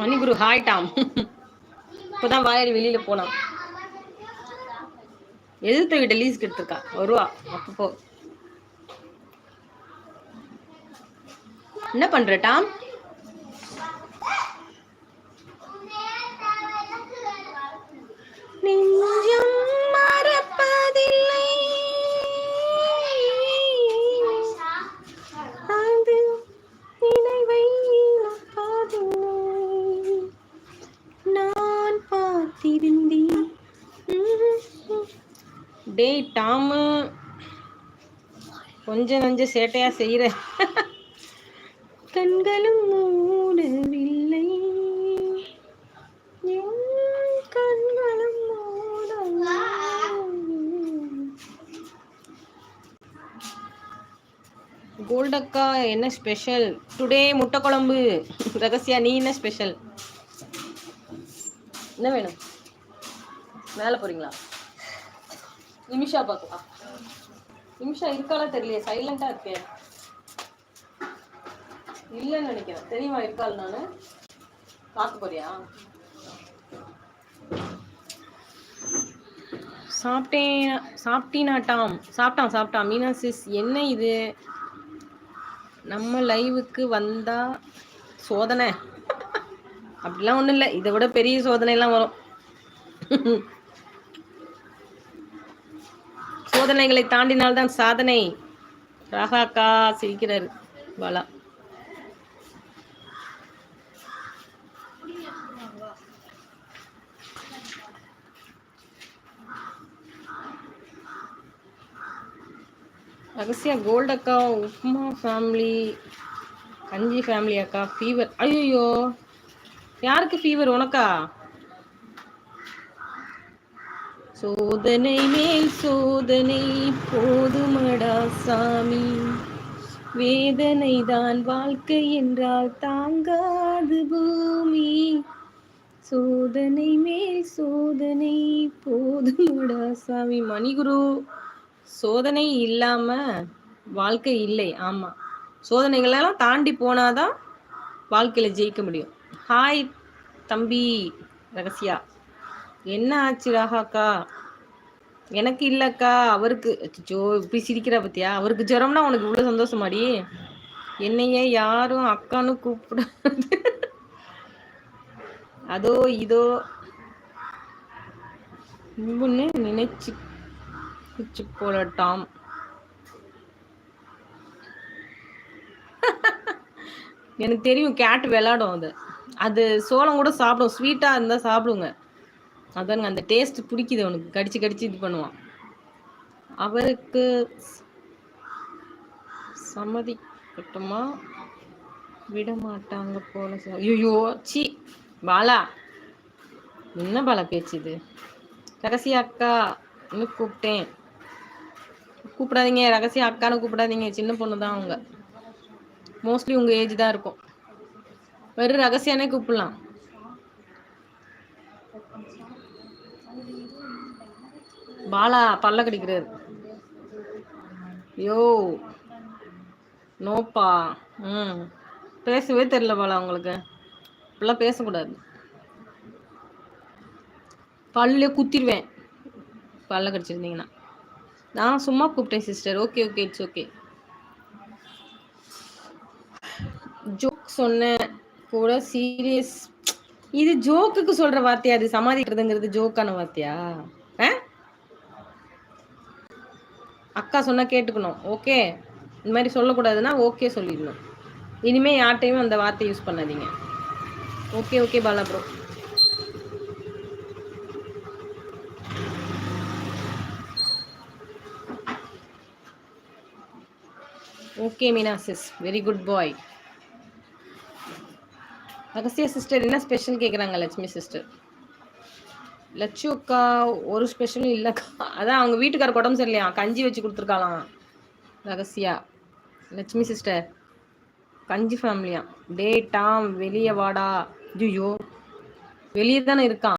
Manikuru hi Tom. இப்போதான் வாயடி வெளியில போனான். எதிர்த்த வீட்டை லீஸ்க்கு எடுத்திருக்கா வருவா. அப்பப்போ. என்ன பண்ற டாம் நெஞ்சம் மறப்பதில்லை அது நினைவை இழப்பதில்லை. நான் பார்த்திருந்தேன் டேய் டாமு. கொஞ்சம் நஞ்ச சேட்டையா செய்யற. கண்களும் மூடவில்லை. கண்களும் கோல்டக்கா என்ன ஸ்பெஷல்? டுடே முட்டை குழம்பு. ரகசியா நீ என்ன ஸ்பெஷல்? என்ன வேணும்? மேலே போறீங்களா? நிமிஷா பார்க்கலாம். நிமிஷா இருக்காளா தெரியலையே? சைலண்டா இருக்கே. இல்லைன்னு நினைக்கிறேன். தெரியுமா இருக்காள் நானு? பார்க்க போறியா? சாப்பிட்டேன். சாப்பிட்டீனாட்டாம். சாப்பிட்டான் சாப்பிட்டான். மீனா சிஸ் என்ன இது? நம்ம லைவுக்கு வந்தா சோதனை. அப்படிலாம் ஒன்றும் இல்லை. இதை விட பெரிய சோதனை எல்லாம் வரும். சோதனைகளை தாண்டினால்தான் சாதனை. ராகாக்கா சிரிக்கிறாரு. பாலா ரகசியா கோல்ட் அக்கா உப்மா ஃபேமிலி கஞ்சி ஃபேமிலி அக்கா ஃபீவர் ஐயோ யாருக்கு ஃபீவர் உனக்கா? சோதனை மேல் சோதனை போதுமடா சாமி. வேதனை தான் வாழ்க்கை என்றால் தாங்காது பூமி. சோதனை மேல் சோதனை போதுமடா சாமி. மணிகுரு சோதனை இல்லாம வாழ்க்கை இல்லை. ஆமா. சோதனைகளெல்லாம் தாண்டி போனாதான் வாழ்க்கையில ஜெயிக்க முடியும். ஹாய் தம்பி ரகசியா. என்ன ஆச்சு ராகாக்கா எனக்கு இல்லக்கா அவருக்கு அச்சோ இப்படி சிரிக்கிறா பத்தியா? அவருக்கு ஜுரம்னா உனக்கு இவ்வளவு சந்தோஷமாடி? என்னையே யாரும் அக்கான்னு கூப்பிட அதோ இதோ. இவன்னு நினைச்சு போலட்டாம் எனக்கு தெரியும் கேட் விளாடும் அது. அது சோளம் கூட சாப்பிடும். ஸ்வீட்டா இருந்தா சாப்பிடுங்க. அதானுங்க அந்த டேஸ்ட் பிடிக்குது அவனுக்கு. கடிச்சு கடிச்சு இது பண்ணுவான். அவருக்கு சம்மதிக்கட்டுமா? விட மாட்டாங்க போல ஐயோ சி பாலா என்ன பாலா பேச்சு இது? ரகசிய அக்கா இன்னும் கூப்பிட்டேன். கூப்பிடாதீங்க ரகசிய அக்கான்னு கூப்பிடாதீங்க. சின்ன பொண்ணு தான் அவங்க. மோஸ்ட்லி உங்க ஏஜ் தான் இருக்கும். வெறும் ரகசியானே கூப்பிடலாம். பாலா பல்ல கடிக்கிறார். யோ நோப்பா. ம். பேசவே தெரியல பாலா உங்களுக்கு. இப்பெல்லாம் பேசக்கூடாது. பல்லே குத்திடுவேன். பல்ல கடிச்சிருந்தீங்கன்னா. நான் சும்மா கூப்பிட்டேன் sister okay okay it's okay joke சொன்னேன். கூட சீரியஸ் இது ஜோக்குக்கு சொல்ற வார்த்தையா? அது சமாதிக்கிறதுங்கிறது ஜோக்கான வார்த்தையா? ஆ? அக்கா சொன்னா கேட்டுக்கணும். ஓகே. இந்த மாதிரி சொல்லக்கூடாதுன்னா ஓகே சொல்லிடணும். இனிமே யார்ட்டையும் அந்த வார்த்தை யூஸ் பண்ணாதீங்க. Okay okay Bala bro okay Meena sis very good bye Rahasya sister என்ன ஸ்பெஷல் கேட்குறாங்க லட்சுமி சிஸ்டர் லட்சு அக்கா ஒரு ஸ்பெஷலும் இல்லைக்கா. அதான் அவங்க வீட்டுக்காரருக்கு உடம்பு சரியில்லையா? கஞ்சி வச்சு கொடுத்துருக்காளாம் ரகசியா. லட்சுமி சிஸ்டர் கஞ்சி ஃபேமிலியா டே டாம் வெளியே வாடா. ஐயோ வெளியே தானே இருக்கான்.